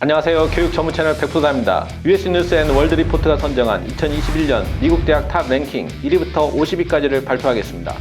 안녕하세요. 교육 전문 채널 백프다입니다. US 뉴스 앤 월드 리포트가 선정한 2021년 미국 대학 탑 랭킹 1위부터 50위까지를 발표하겠습니다.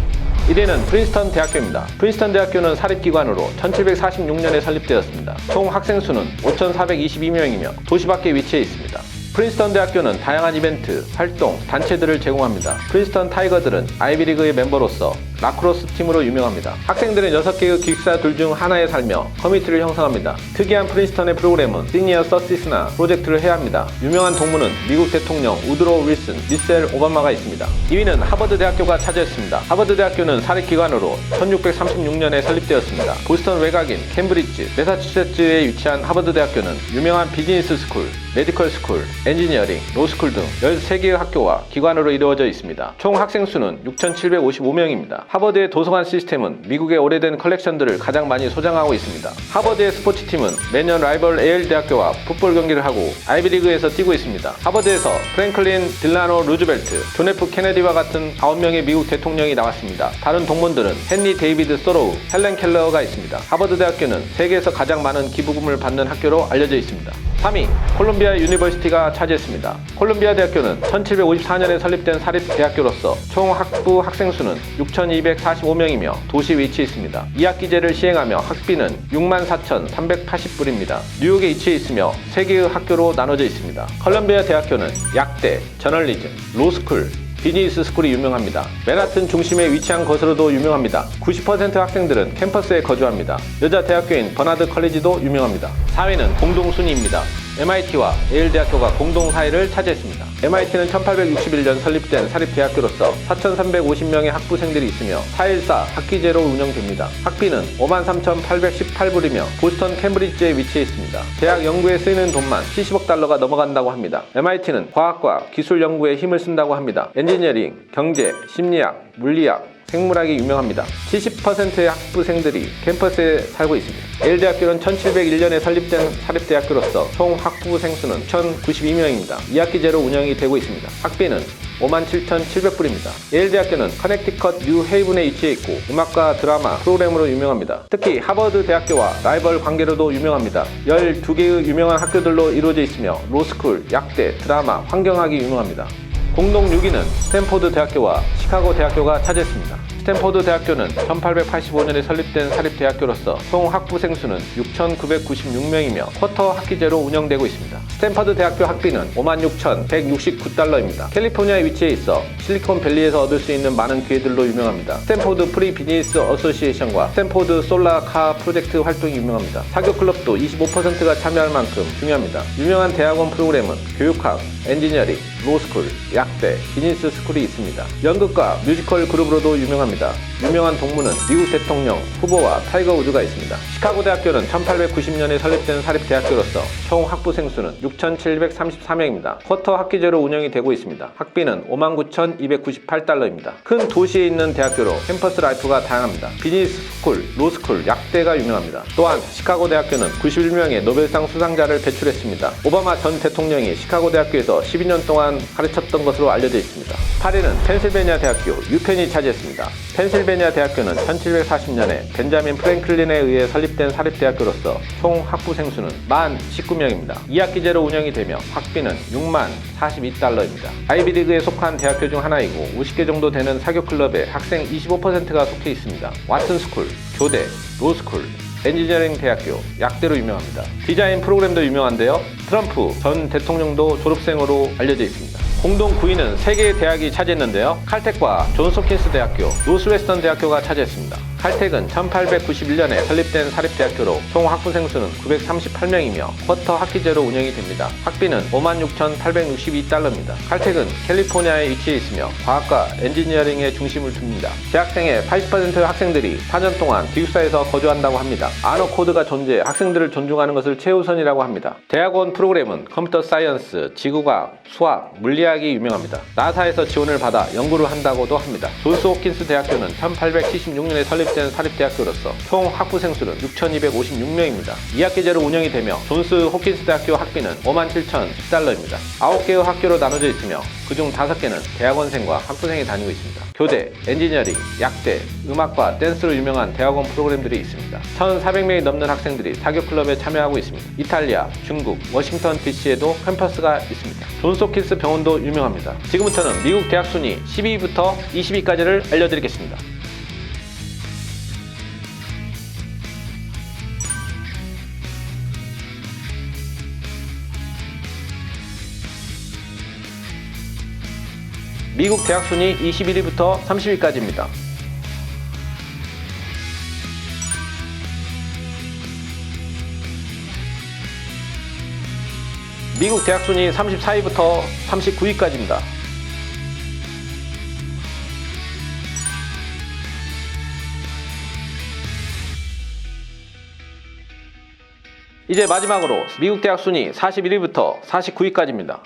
1위는 프린스턴 대학교입니다. 프린스턴 대학교는 사립기관으로 1746년에 설립되었습니다. 총 학생 수는 5,422명이며 도시 밖에 위치해 있습니다. 프린스턴 대학교는 다양한 이벤트, 활동, 단체들을 제공합니다. 프린스턴 타이거들은 아이비리그의 멤버로서 라크로스 팀으로 유명합니다. 학생들은 6개의 기숙사 둘 중 하나에 살며 커뮤니티를 형성합니다. 특이한 프린스턴의 프로그램은 시니어 서시스나 프로젝트를 해야 합니다. 유명한 동문은 미국 대통령 우드로 윌슨, 미셀 오바마가 있습니다. 2위는 하버드 대학교가 차지했습니다. 하버드 대학교는 사립기관으로 1636년에 설립되었습니다. 보스턴 외곽인 캠브리지, 매사추세츠에 위치한 하버드 대학교는 유명한 비즈니스 스쿨, 메디컬 스쿨, 엔지니어링, 로스쿨 등 13개의 학교와 기관으로 이루어져 있습니다. 총 학생 수는 6,755명입니다. 하버드의 도서관 시스템은 미국의 오래된 컬렉션들을 가장 많이 소장하고 있습니다. 하버드의 스포츠팀은 매년 라이벌 에일 대학교와 풋볼 경기를 하고 아이비리그에서 뛰고 있습니다. 하버드에서 프랭클린 딜라노 루즈벨트, 존 F 케네디와 같은 9명의 미국 대통령이 나왔습니다. 다른 동문들은 헨리 데이비드 소로우, 헬렌 켈러가 있습니다. 하버드 대학교는 세계에서 가장 많은 기부금을 받는 학교로 알려져 있습니다. 3위 콜롬비아 유니버시티가 차지했습니다. 콜롬비아 대학교는 1754년에 설립된 사립 대학교로서 총 학부 학생 수는 6,245명이며 도시 위치해 있습니다. 2학기제를 시행하며 학비는 64,380불입니다. 뉴욕에 위치해 있으며 3개의 학교로 나눠져 있습니다. 콜롬비아 대학교는 약대, 저널리즘, 로스쿨, 비즈니스 스쿨이 유명합니다. 맨하튼 중심에 위치한 것으로도 유명합니다. 90% 학생들은 캠퍼스에 거주합니다. 여자 대학교인 버나드 컬리지도 유명합니다. 4위는 공동 순위입니다. MIT와 예일 대학교가 공동 4위를 차지했습니다. MIT는 1861년 설립된 사립대학교로서 4,350명의 학부생들이 있으며 414 학기제로 운영됩니다. 학비는 53,818불이며 보스턴 캠브리지에 위치해 있습니다. 대학 연구에 쓰이는 돈만 70억 달러가 넘어간다고 합니다. MIT는 과학과 기술 연구에 힘을 쓴다고 합니다. 엔지니어링, 경제, 심리학, 물리학, 생물학이 유명합니다. 70%의 학부생들이 캠퍼스에 살고 있습니다. 예일대학교는 1701년에 설립된 사립대학교로서 총 학부생 수는 1,092명입니다. 2학기제로 운영이 되고 있습니다. 학비는 57,700불입니다. 예일대학교는 커넥티컷 뉴 헤이븐에 위치해 있고 음악과 드라마 프로그램으로 유명합니다. 특히 하버드 대학교와 라이벌 관계로도 유명합니다. 12개의 유명한 학교들로 이루어져 있으며 로스쿨, 약대, 드라마, 환경학이 유명합니다. 공동 6위는 스탠포드 대학교와 시카고 대학교가 차지했습니다. 스탠포드 대학교는 1885년에 설립된 사립대학교로서 총 학부생 수는 6,996명이며 쿼터 학기제로 운영되고 있습니다. 스탠퍼드 대학교 학비는 56,169달러입니다. 캘리포니아에 위치해 있어 실리콘밸리에서 얻을 수 있는 많은 기회들로 유명합니다. 스탠포드 프리 비즈니스 어소시에이션과 스탠포드 솔라 카 프로젝트 활동이 유명합니다. 사교 클럽도 25%가 참여할 만큼 중요합니다. 유명한 대학원 프로그램은 교육학, 엔지니어링, 로스쿨, 약대, 비즈니스 스쿨이 있습니다. 연극 과 뮤지컬 그룹으로도 유명합니다. 유명한 동문은 미국 대통령, 후보와 타이거 우즈가 있습니다. 시카고 대학교는 1890년에 설립된 사립대학교로서 총 학부생 수는 6,734명입니다. 쿼터 학기제로 운영이 되고 있습니다. 학비는 59,298달러입니다. 큰 도시에 있는 대학교로 캠퍼스 라이프가 다양합니다. 비즈니스 스쿨, 로스쿨, 약대가 유명합니다. 또한 시카고 대학교는 91명의 노벨상 수상자를 배출했습니다. 오바마 전 대통령이 시카고 대학교에서 12년 동안 가르쳤던 것으로 알려져 있습니다. 8위는 펜실베니아 대학교 유펜이 차지했습니다. 펜실베니아 대학교는 1740년에 벤자민 프랭클린에 의해 설립된 사립대학교로서 총 학부생 수는 만 19명입니다. 2학기제로 운영이 되며 학비는 6만 42달러입니다. 아이비리그에 속한 대학교 중 하나이고 50개 정도 되는 사교 클럽에 학생 25%가 속해 있습니다. 왓슨 스쿨, 교대, 로스쿨, 엔지니어링 대학교, 약대로 유명합니다. 디자인 프로그램도 유명한데요. 트럼프 전 대통령도 졸업생으로 알려져 있습니다. 공동 9위는 3개의 대학이 차지했는데요. 칼텍과 존스홉킨스 대학교, 노스웨스턴 대학교가 차지했습니다. 칼텍은 1891년에 설립된 사립대학교로 총 학부생 수는 938명이며 쿼터 학기제로 운영이 됩니다. 학비는 56,862달러입니다. 칼텍은 캘리포니아에 위치해 있으며 과학과 엔지니어링에 중심을 둡니다. 재학생의 80%의 학생들이 4년 동안 기숙사에서 거주한다고 합니다. 아너 코드가 존재해 학생들을 존중하는 것을 최우선이라고 합니다. 대학원 프로그램은 컴퓨터 사이언스, 지구과학, 수학, 물리학이 유명합니다. 나사에서 지원을 받아 연구를 한다고도 합니다. 존스 홉킨스 대학교는 1876년에 설립 설립된 사립대학교로서 총 학부생 수는 6,256명입니다. 2학기제로 운영이 되며 존스 호킨스 대학교 학비는 57,010달러입니다. 9개의 학교로 나눠져 있으며 그중 5개는 대학원생과 학부생이 다니고 있습니다. 교대, 엔지니어링, 약대, 음악과 댄스로 유명한 대학원 프로그램들이 있습니다. 1,400명이 넘는 학생들이 사교 클럽에 참여하고 있습니다. 이탈리아, 중국, 워싱턴 DC에도 캠퍼스가 있습니다. 존스 호킨스 병원도 유명합니다. 지금부터는 미국 대학 순위 12위부터 20위까지를 알려드리겠습니다. 미국 대학 순위 21위부터 30위까지입니다. 미국 대학 순위 34위부터 39위까지입니다. 이제 마지막으로 미국 대학 순위 41위부터 49위까지입니다.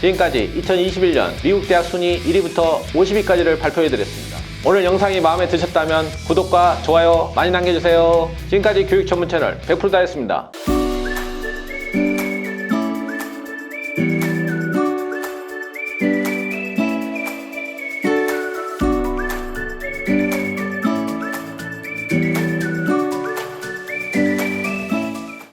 지금까지 2021년 미국 대학 순위 1위부터 50위까지를 발표해드렸습니다. 오늘 영상이 마음에 드셨다면 구독과 좋아요 많이 남겨주세요. 지금까지 교육 전문 채널 100%다였습니다.